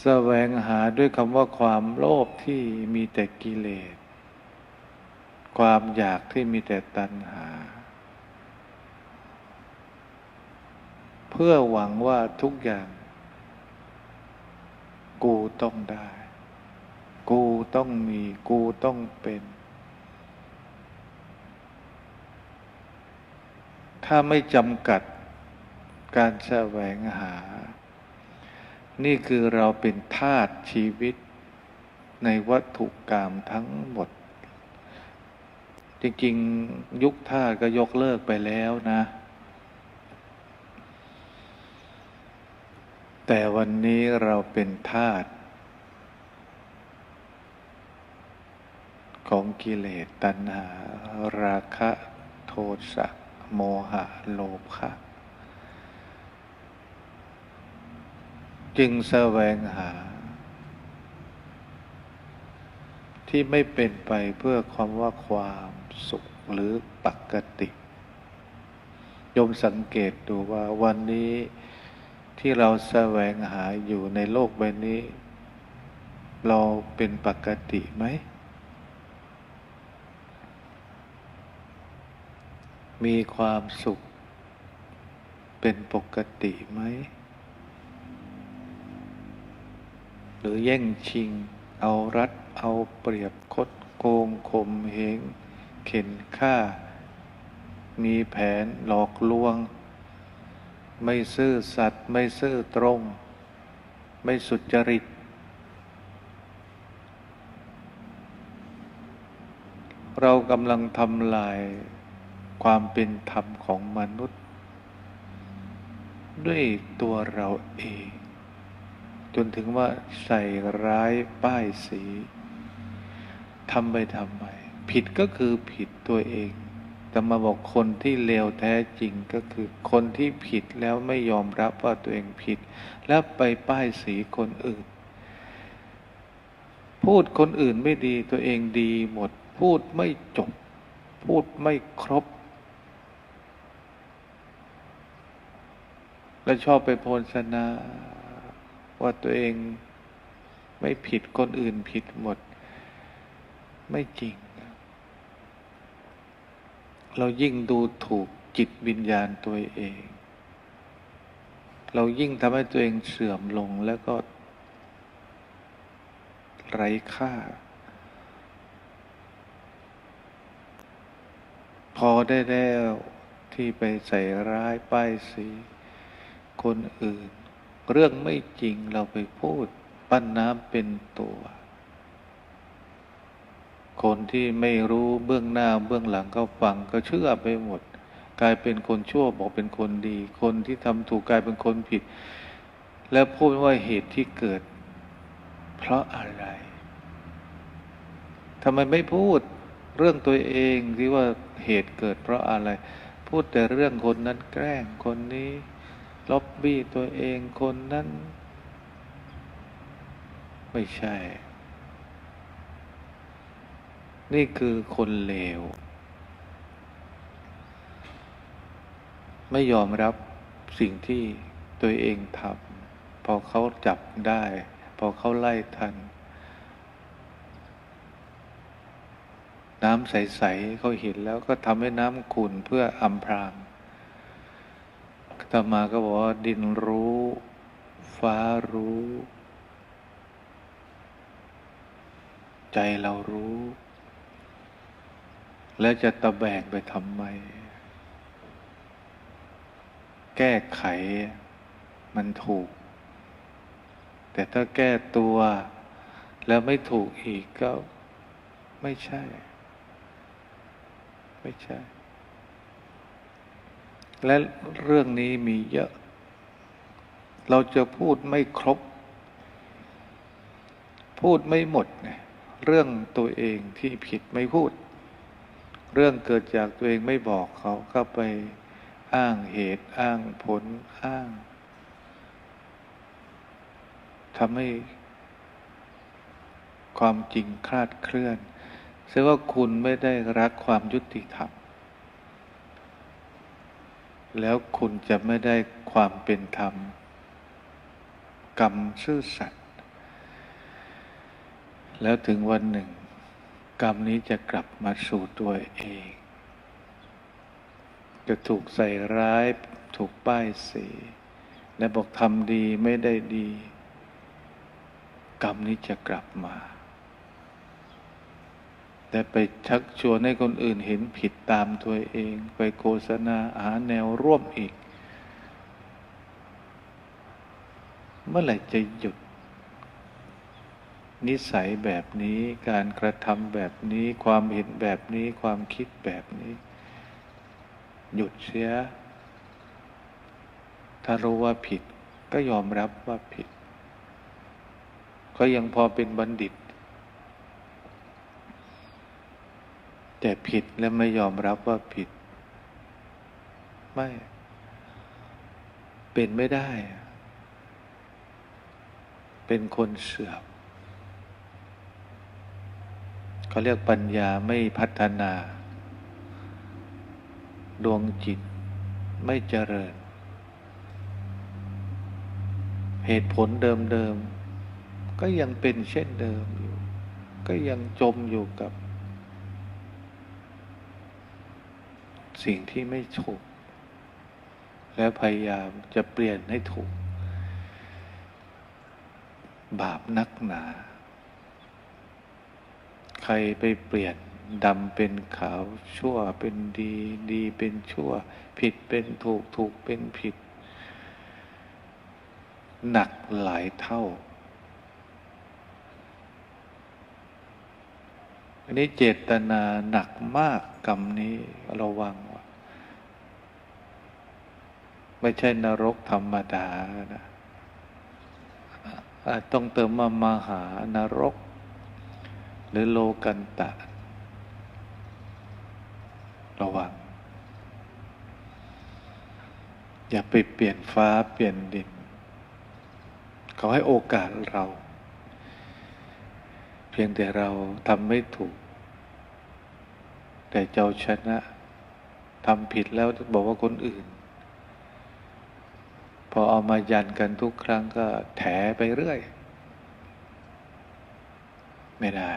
แสวงหาด้วยคำว่าความโลภที่มีแต่กิเลส ความอยากที่มีแต่ตัณหา เพื่อหวังว่าทุกอย่าง กูต้องได้ กูต้องมี กูต้องเป็น ถ้าไม่จำกัดการแสวงหา นี่คือเราเป็นทาสชีวิตในวัตถุกรรมทั้งหมด จริงๆ ยุคทาสก็ยกเลิกไปแล้วนะ แต่วันนี้เราเป็นทาสของกิเลสตัณหา ราคะ โทสะ โมหะ โลภะ จึงแสวงหา ที่ไม่เป็นไปเพื่อความว่าความสุขหรือปกติโยมสังเกตดูว่าวันนี้ที่เราแสวงหาอยู่ในโลกใบนี้ เราเป็นปกติไหม มีความสุขเป็นปกติไหม หรือแย่งชิง เอารัด เอาเปรียบคดโกงข่มเหง เข็นฆ่า มีแผนหลอกลวง ไม่ซื่อสัตย์ไม่ซื่อตรง ไม่สุจริต เรากำลังทำลายความเป็นธรรมของมนุษย์ ด้วยตัวเราเอง จนถึงว่าใส่ร้ายป้ายสีทำไปทำไมผิดก็คือผิดตัวเองแต่มาบอกคนที่เลวแท้จริงก็คือคนที่ผิดแล้วไม่ยอมรับว่าตัวเองผิด แล้วไปป้ายสีคนอื่น พูดคนอื่นไม่ดีตัวเองดีหมด พูดไม่จบ พูดไม่ครบ แล้วชอบไปโพลสนา ว่าตัวเองไม่ผิดคนอื่นผิดหมด ไม่จริง เรายิ่งดูถูกจิตวิญญาณตัวเอง เรายิ่งทำให้ตัวเองเสื่อมลงแล้วก็ ไร้ค่า พอได้แล้วที่ไปใส่ร้ายป้ายสี คนอื่น เรื่องไม่จริงเราไปพูด ปั้นน้ำเป็นตัว คนที่ไม่รู้เบื้องหน้าเบื้องหลังก็ฟังก็เชื่อไปหมด กลายเป็นคนชั่วบอกเป็นคนดี คนที่ทำถูกกลายเป็นคนผิด แล้วพูดว่าเหตุที่เกิด เพราะอะไรทำไมไม่พูดเรื่องตัวเองที่ว่าเหตุเกิดเพราะอะไร พูดแต่เรื่องคนนั้นแกล้งคนนี้ ล็อบบี้ตัวเองคนนั้น ไม่ใช่ นี่คือคนเลว ไม่ยอมรับสิ่งที่ตัวเองทำพอเขาจับได้ พอเขาไล่ทัน น้ำใส ๆเขาเห็นแล้วก็ทำให้น้ำขุ่นเพื่ออำพราง ต่อมาก็บอกว่าดินรู้ ฟ้ารู้ ใจเรารู้ แล้วจะตะแบกไปทำไม แก้ไขมันถูก แต่ถ้าแก้ตัว แล้วไม่ถูกอีกก็ไม่ใช่ ไม่ใช่ และเรื่องนี้มีเยอะ เราจะพูดไม่ครบ พูดไม่หมดไงเรื่องตัวเองที่ผิดไม่พูด เรื่องเกิดจากตัวเองไม่บอกเขาก็ไปอ้างเหตุอ้างผลอ้างทำให้ความจริงคลาดเคลื่อนแสดงว่าคุณไม่ได้รักความยุติธรรม แล้วคุณจะไม่ได้ความเป็นธรรม กรรมซื่อสัตย์แล้วถึงวันหนึ่ง กรรมนี้จะกลับมาสู่ตัวเอง จะถูกใส่ร้ายถูกป้ายสี และบอกทำดีไม่ได้ดี กรรมนี้จะกลับมา แต่ไปชักชวนให้คนอื่นเห็นผิดตามตัวเอง ไปโฆษณาหาแนวร่วมอีก เมื่อไหร่จะหยุด นิสัยแบบนี้การกระทำแบบนี้ ความเห็นแบบนี้ความคิดแบบนี้ หยุดเสีย ถ้ารู้ว่าผิดก็ยอมรับว่าผิด ก็ยังพอเป็นบัณฑิต แต่ผิดและไม่ยอมรับว่าผิด ไม่ เป็นไม่ได้ เป็นคนเสื่อมเขาเรียกปัญญาไม่พัฒนา ดวงจิตไม่เจริญ เหตุผลเดิมๆก็ยังเป็นเช่นเดิมอยู่ ก็ยังจมอยู่กับ สิ่งที่ไม่ถูก และพยายามจะเปลี่ยนให้ถูก บาปนักหนา ใครไปเปลี่ยนดำเป็นขาวชั่วเป็นดี ดีเป็นชั่ว ผิดเป็นถูกถูกเป็นผิด หนักหลายเท่า อันนี้เจตนาหนักมากกรรมนี้ระวัง ไม่ใช่นรกธรรมดานะต้องเติมมามหานรก หรือโลกันตะ ระวัง อย่าไปเปลี่ยนฟ้าเปลี่ยนดิน เขาให้โอกาสเรา เพียงแต่เราทำไม่ถูก แต่เจ้าชนะทำผิดแล้วบอกว่าคนอื่น พอเอามายันกันทุกครั้งก็แถไปเรื่อย ไม่ได้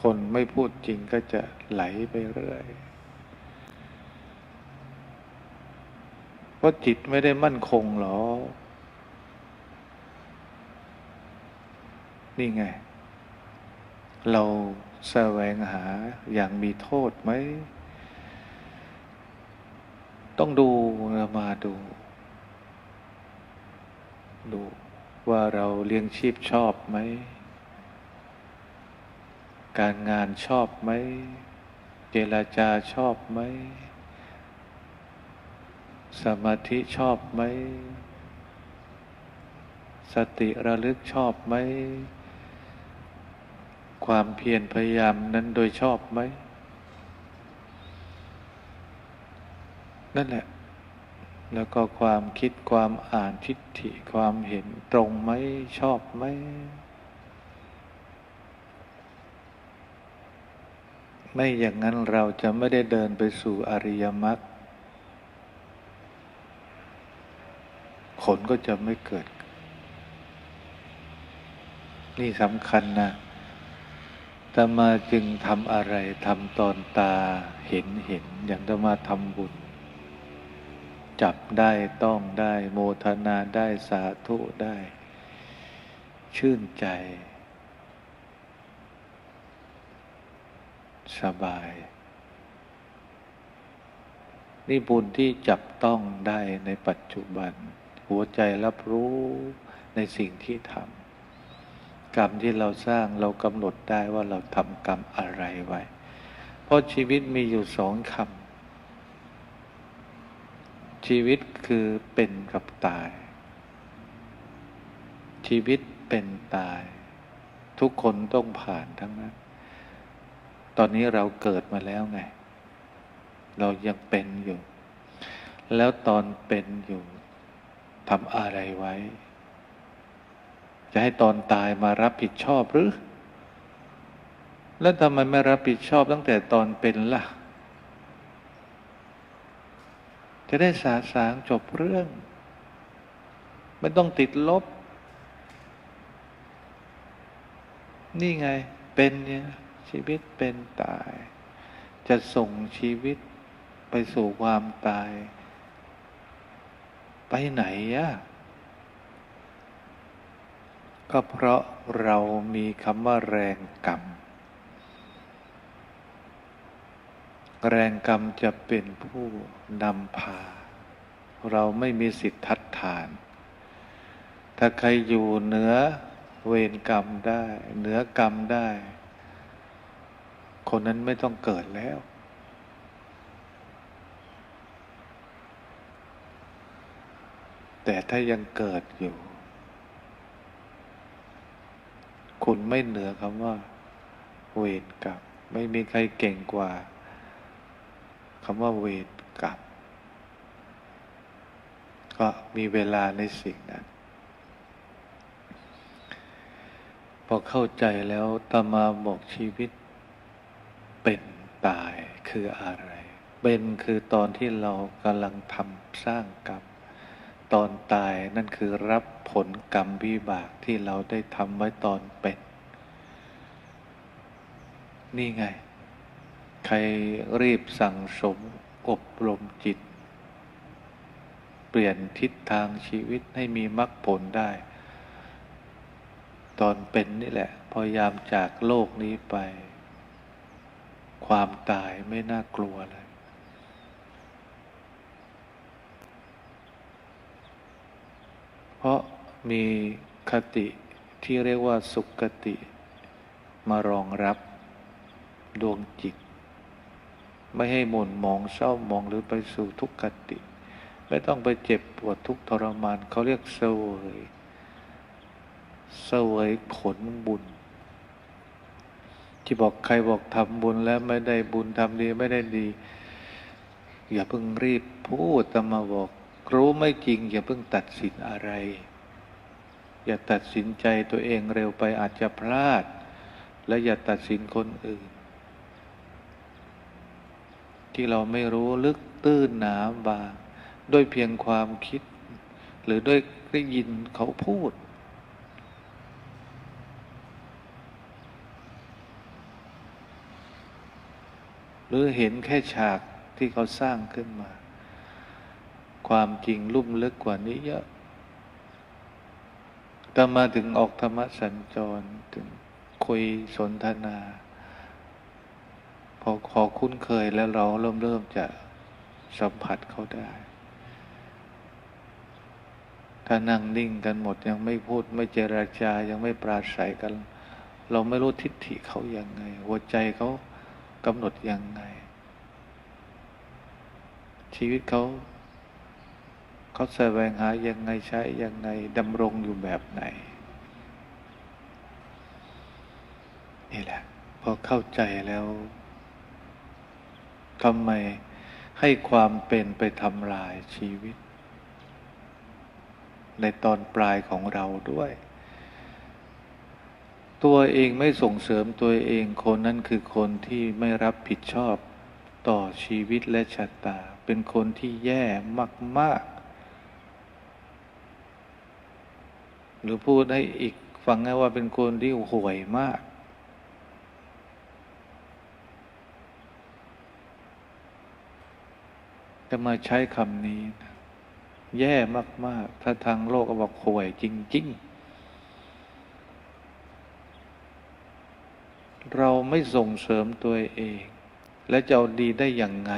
คนไม่พูดจริงก็จะไหลไปเรื่อย เพราะจิตไม่ได้มั่นคงหรอ นี่ไง เราแสวงหาอย่างมีโทษไหม ต้องดูมาดู ดูว่าเราเลี้ยงชีพชอบไหม การงานชอบไหม เจรจาชอบไหม สมาธิชอบไหม สติระลึกชอบไหม ความเพียรพยายามนั้นโดยชอบไหม นั่นแหละ แล้วก็ความคิดความอ่านทิฏฐิความเห็นตรงไหมชอบไหมไม่อย่างนั้นเราจะไม่ได้เดินไปสู่อริยมรรคผลก็จะไม่เกิด นี่สำคัญนะตมาจึงทำอะไรทำตอนตาเห็นเห็นอย่างตมาทำบุญ จับได้ต้องได้โมทนาได้สาธุได้ ชื่นใจ สบาย นี่บุญที่จับต้องได้ในปัจจุบัน หัวใจรับรู้ในสิ่งที่ทำกรรมที่เราสร้างเรากำหนดได้ว่าเราทำกรรมอะไรไว้ เพราะชีวิตมีอยู่สองคำ ชีวิตคือเป็นกับตาย ชีวิตเป็นตาย ทุกคนต้องผ่านทั้งนั้น ตอนนี้เราเกิดมาแล้วไง เรายังเป็นอยู่ แล้วตอนเป็นอยู่ทำอะไรไว้ จะให้ตอนตายมารับผิดชอบหรือ แล้วทำไมไม่รับผิดชอบตั้งแต่ตอนเป็นล่ะ จะได้สาสางจบเรื่อง ไม่ต้องติดลบ นี่ไงเป็นเนี่ยชีวิตเป็นตาย จะส่งชีวิตไปสู่ความตาย ไปไหนอะก็เพราะเรามีคำว่าแรงกรรม แรงกรรมจะเป็นผู้นำพา เราไม่มีสิทธิ์ทัดทาน ถ้าใครอยู่เหนือเวรกรรมได้ เหนือกรรมได้ คนนั้นไม่ต้องเกิดแล้ว แต่ถ้ายังเกิดอยู่ คุณไม่เหนือคำว่า เวรกรรม ไม่มีใครเก่งกว่า คำว่าเวรกรรมก็มีเวลาในสิ่งนั้น พอเข้าใจแล้วตามาบอกชีวิต เป็นตายคืออะไร เป็นคือตอนที่เรากำลังทำสร้างกรรม ตอนตายนั่นคือรับผลกรรมวิบากที่เราได้ทำไว้ตอนเป็น นี่ไง ใครรีบสั่งสมอบรมจิต เปลี่ยนทิศทางชีวิตให้มีมรรคผลได้ ตอนเป็นนี่แหละ พยายามจากโลกนี้ไป ความตายไม่น่ากลัวเลยเพราะมีคติที่เรียกว่าสุขติ มารองรับดวงจิต ไม่ให้หม่นหมองเศร้ามองหรือไปสู่ทุกขติ ไม่ต้องไปเจ็บปวดทุกทรมานเขาเรียกเสวยเสวยผลบุญ ที่บอกใครบอกทำบุญแล้วไม่ได้บุญทำดีไม่ได้ดี อย่าเพิ่งรีบพูดตมาบอกรู้ไม่จริง อย่าเพิ่งตัดสินอะไร อย่าตัดสินใจตัวเองเร็วไปอาจจะพลาด และอย่าตัดสินคนอื่น ที่เราไม่รู้ลึกตื้นหนาบางด้วยเพียงความคิด หรือด้วยได้ยินเขาพูด หรือเห็นแค่ฉากที่เขาสร้างขึ้นมา ความจริงลุ่มลึกกว่านี้เยอะแต่มาถึงออกธรรมสัญจรถึงคุยสนทนา อขอคุ้นเคยแล้วเราเริ่มเริ่มจะสัมผัสเขาได้ ถ้านั่งนิ่งกันหมดยังไม่พูดไม่เจราจายังไม่ปราศัยกัน เราไม่รู้ทิฏฐิเขาอยังไง หัวใจเขากำหนดยังไง ชีวิตเขาเขาแสวงหายังไงใช้ยังไงดำรงอยู่แบบไหน นี่แหละ พอเข้าใจแล้ว ทำไมให้ความเป็นไปทำลายชีวิต ในตอนปลายของเราด้วย ตัวเองไม่ส่งเสริมตัวเองคนนั้นคือคนที่ไม่รับผิดชอบต่อชีวิตและชะตา เป็นคนที่แย่มาก ๆ หรือพูดให้อีกฟังง่ายว่าเป็นคนที่ห่วยมาก จะมาใช้คำนี้นะแย่มาก ๆ ถ้าทางโลกก็บอกห่วยจริง ๆ เราไม่ส่งเสริมตัวเอง และจะเอาดีได้อย่างไง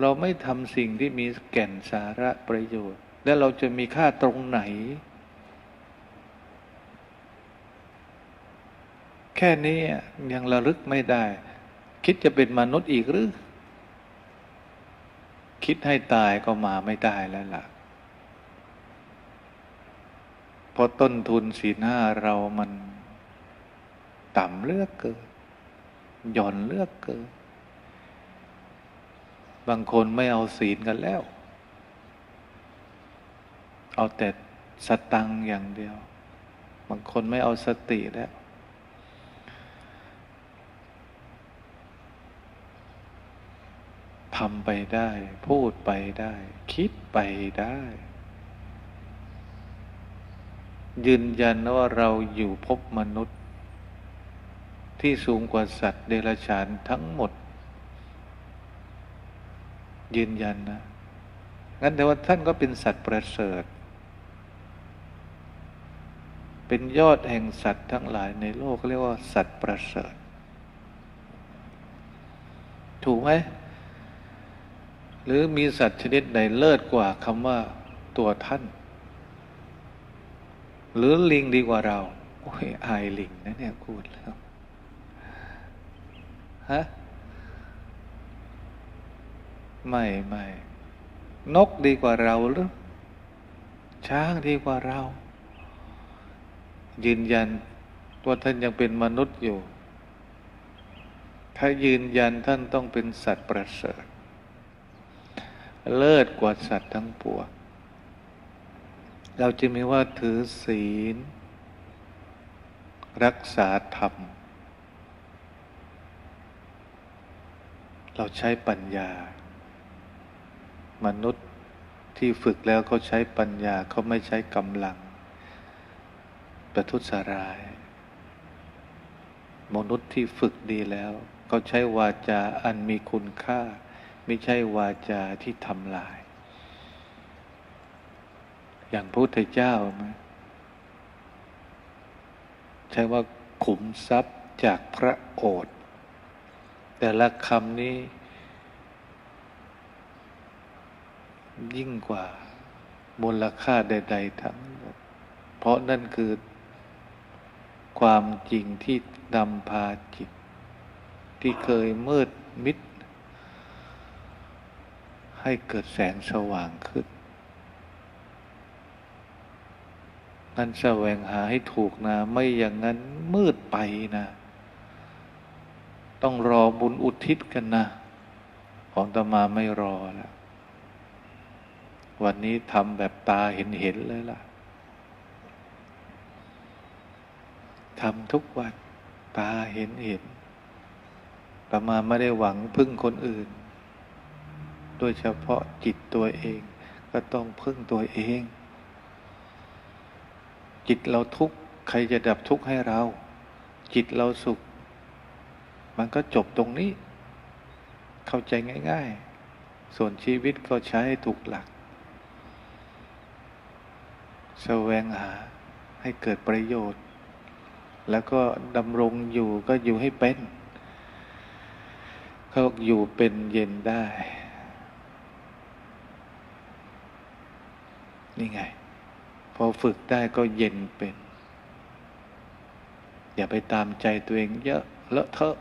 เราไม่ทำสิ่งที่มีแก่นสาระประโยชน์ และเราจะมีค่าตรงไหน แค่นี้ยังระลึกไม่ได้ คิดจะเป็นมนุษย์อีกหรือ คิดให้ตายก็มาไม่ได้แล้วล่ะเพราะต้นทุนสีหน้าเรามัน ต่ำเลือกเกินหย่อนเลือกเกินบางคนไม่เอาศีลกันแล้ว เอาแต่สตังอย่างเดียว บางคนไม่เอาสติแล้ว ทำไปได้ พูดไปได้ คิดไปได้ ยืนยันว่าเราอยู่พบมนุษย์ ที่สูงกว่าสัตว์เดรัจฉานทั้งหมด ยืนยันนะ งั้นแต่ว่าท่านก็เป็นสัตว์ประเสริฐ เป็นยอดแห่งสัตว์ทั้งหลายในโลกเรียกว่าสัตว์ประเสริฐ ถูกไหม หรือมีสัตว์ชนิดไหนเลิศกว่าคำว่าตัวท่าน หรือลิงดีกว่าเราโอ้ยอายลิงนะเนี่ยพูดแล้วฮะไม่ไม่นกดีกว่าเราหรือ ช้างดีกว่าเรา ยืนยันว่าท่านยังเป็นมนุษย์อยู่ ถ้ายืนยันท่านต้องเป็นสัตว์ประเสริฐ เลิศกว่าสัตว์ทั้งปวงเราจะมีว่าถือศีล รักษาธรรม เราใช้ปัญญา มนุษย์ที่ฝึกแล้วเขาใช้ปัญญาเขาไม่ใช้กำลัง ประทุษร้าย มนุษย์ที่ฝึกดีแล้วเขาใช้วาจาอันมีคุณค่า ไม่ใช่วาจาที่ทำลาย อย่างพระพุทธเจ้าไหมใช้ว่าขุมทรัพย์จากพระโอษฐ์แต่ละคำนี้ ยิ่งกว่ามูลค่าใด ๆ ทั้งหมด เพราะนั่นคือความจริงที่นำพาจิต ที่เคยมืดมิด ให้เกิดแสงสว่างขึ้นนั่นแสวงหาให้ถูกนะ ไม่อย่างนั้นมืดไปนะ ต้องรอบุญอุทิศกันนะ ของตมาไม่รอแล้ววันนี้ทำแบบตาเห็นเห็นเลยล่ะทำทุกวันตาเห็นเห็นตมาไม่ได้หวังพึ่งคนอื่น โดยเฉพาะจิตตัวเอง ก็ต้องพึ่งตัวเอง จิตเราทุกข์ใครจะดับทุกข์ให้เรา จิตเราสุข มันก็จบตรงนี้ เข้าใจง่าย ๆ ส่วนชีวิตก็ใช้ถูกหลักแสวงหาให้เกิดประโยชน์ แล้วก็ดำรงอยู่ก็อยู่ให้เป็นเขาอยู่เป็นเย็นได้ นี่ไง พอฝึกได้ก็เย็นเป็น อย่าไปตามใจตัวเองเยอะเลอะเทอะ